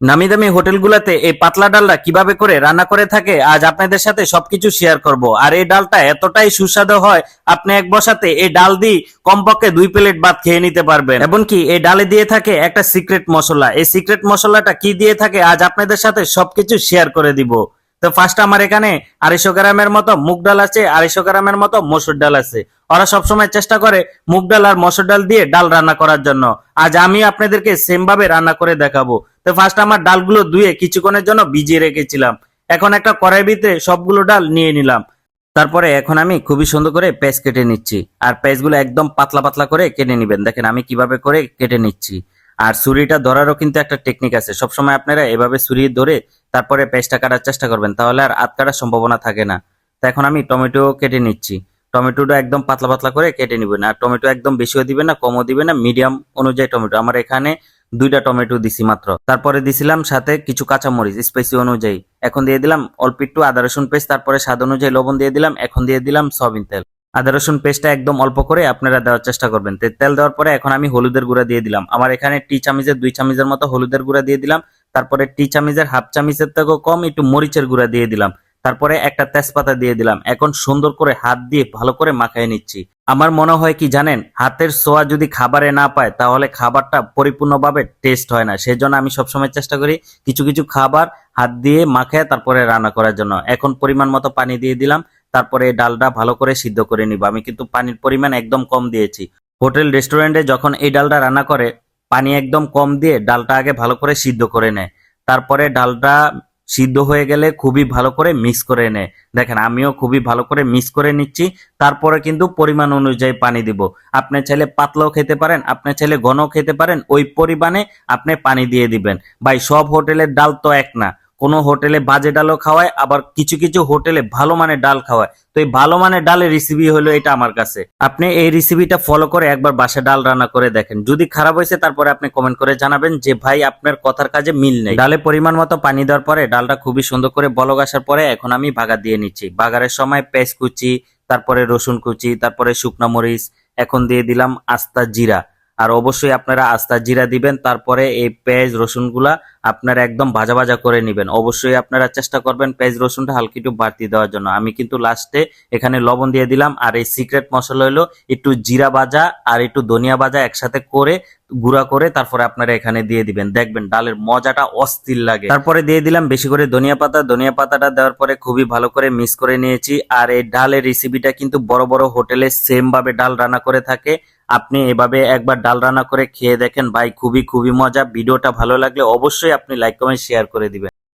নামি দামি হোটেলগুলোতে এই পাতলা ডালটা কীভাবে করে রান্না করে থাকে, আজ আপনাদের সাথে সবকিছু শেয়ার করব। আর এই ডালটা এতটাই সুস্বাদু হয়, আপনি এক বসাতে এই ডাল দিয়ে কমপক্ষে দুই প্লেট ভাত খেয়ে নিতে পারবেন। এমনকি এই ডালে দিয়ে থাকে একটা সিক্রেট মশলা। এই সিক্রেট মশলাটা কি দিয়ে থাকে, আজ আপনাদের সাথে সবকিছু শেয়ার করে দিব। তো ফার্স্ট আমার এখানে আড়াইশো গ্রামের মতো মুগ ডাল আছে, আড়াইশো গ্রামের মতো মসুর ডাল আছে। ওরা সবসময় চেষ্টা করে মুগ ডাল আর মসুর ডাল দিয়ে ডাল রান্না করার জন্য। আজ আমি আপনাদেরকে সেম ভাবে রান্না করে দেখাবো। তো ফার্স্ট আমার ডালগুলো ধুয়ে কিছুক্ষণের জন্য ভিজিয়ে রেখেছিলাম। এখন একটা কড়াই ভিতরে সবগুলো ডাল নিয়ে নিলাম। তারপরে এখন আমি খুবই সুন্দর করে পেঁয়াজ কেটে নিচ্ছি। আর পেঁয়াজগুলো একদম পাতলা পাতলা করে কেটে নিবেন। দেখেন আমি কীভাবে করে কেটে নিচ্ছি। আর ছুরিটা ধরারও কিন্তু একটা টেকনিক আছে। সবসময় আপনারা এভাবে ছুরি ধরে তারপরে পেঁয়াজটা কাটার চেষ্টা করবেন, তাহলে আর আত কাটার সম্ভাবনা থাকে না। তো এখন আমি টমেটো কেটে নিচ্ছি। টমেটোটা একদম পাতলা পাতলা করে কেটে নিবেন। আর টমেটো একদম বেশিও দিবেন না, কমও দিবেন না মিডিয়াম অনুযায়ী টমেটো। আমার এখানে দুইটা টমেটো দিছি মাত্র। তারপরে দিছিলাম সাথে কিছু কাঁচামরিচ স্পাইসি অনুযায়ী। এখন দিয়ে দিলাম অল্প একটু আদা রসুন পেস্ট, তারপরে স্বাদ অনুযায়ী লবণ দিয়ে দিলাম, এখন দিয়ে দিলাম সয়াবিন তেল। আদা রসুন পেস্টটা একদম অল্প করে আপনারা দেওয়ার চেষ্টা করবেন। তেল দেওয়ার পরে এখন আমি হলুদের গুঁড়া দিয়ে দিলাম। আমার এখানে টি চামিচের দুই চামিচের মতো হলুদের গুঁড়া দিয়ে দিলাম। তারপরে টি চামিচের হাফ চামিচের থেকেও কম একটু মরিচের গুঁড়া দিয়ে দিলাম। তারপরে একটা তেজপাতা দিয়ে দিলাম। এখন সুন্দর করে হাত দিয়ে ভালো করে মাখায় নিচ্ছি। আমার মনে হয় কি জানেন, হাতের সোয়া যদি খাবারে না পায়, তাহলে খাবারটা পরিপূর্ণভাবে টেস্ট হয় না। সেই জন্য আমি সবসময় চেষ্টা করি কিছু কিছু খাবার হাত দিয়ে মাখায় তারপরে রান্না করার জন্য। এখন পরিমাণ মতো পানি দিয়ে দিলাম। তারপরে ডালটা ভালো করে সিদ্ধ করে নিব। আমি কিন্তু পানির পরিমাণ একদম কম দিয়েছি। হোটেল, রেস্টুরেন্টে যখন এই ডালটা রান্না করে, পানি একদম কম দিয়ে ডালটা আগে ভালো করে সিদ্ধ করে নেয়। তারপরে ডালটা সিদ্ধ হয়ে গেলে খুবই ভালো করে মিক্স করে নেয়। দেখেন, আমিও খুবই ভালো করে মিক্স করে নিচ্ছি। তারপরে কিন্তু পরিমাণ অনুযায়ী পানি দিব। আপনি চাইলে পাতলাও খেতে পারেন, আপনি চাইলে ঘনও খেতে পারেন। ওই পরিমাণে আপনি পানি দিয়ে দিবেন। ভাই, সব হোটেলের ডাল তো এক না। কোনো হোটেলে বাজে ডালও খাওয়ায়, আবার কিছু কিছু হোটেলে ভালো মানের ডাল খাওয়ায়। তো এই ভালো মানের ডালের রেসিপি হলো এটা আমার কাছে। আপনি এই রেসিপিটা ফলো করে একবার বাসা ডাল রান্না করে দেখেন। যদি খারাপ হয়েছে, তারপরে আপনি কমেন্ট করে জানাবেন যে, ভাই, আপনার কথার কাজে মিল নেই। ডালে পরিমাণ মতো পানি দেওয়ার পরে ডালটা খুবই সুন্দর করে বলক আসার পরে এখন আমি বাগার দিয়ে নিচ্ছি। বাগারের সময় পেঁয়াজ কুচি, তারপরে রসুন কুচি, তারপরে শুকনা মরিচ, এখন দিয়ে দিলাম আস্তা জিরা। আর অবশ্যই আপনারা আস্তা জিরা দিবেন, তারপরে এই পেঁয়াজ রসুনগুলা আপনারা একদম ভাজা ভাজা করে নেবেন। অবশ্যই আপনারা চেষ্টা করবেন পেঁয়াজ রসুনটা হালকা একটু বাড়তি দেওয়ার জন্য। আমি কিন্তু লাস্টে এখানে লবণ দিয়ে দিলাম, আর এই সিক্রেট মশলা হলো একটু জিরা ভাজা আর একটু ধনিয়া ভাজা একসাথে করে গুঁড়া করে তারপরে আপনারা এখানে দিয়ে দিবেন। দেখবেন ডালের মজাটা অস্থির লাগে। তারপরে দিয়ে দিলাম বেশি করে ধনিয়া পাতা। ধনিয়া পাতাটা দেওয়ার পরে খুবই ভালো করে মিক্স করে নিয়েছি। আর এই ডালের রেসিপিটা কিন্তু বড় বড় হোটেলে সেম ভাবে ডাল রান্না করে থাকে। আপনি এভাবে একবার ডাল রান্না করে খেয়ে দেখেন। ভাই, খুবই খুবই মজা। ভিডিওটা ভালো লাগলে অবশ্যই আপনি লাইক কমেন্ট শেয়ার করে দিবেন।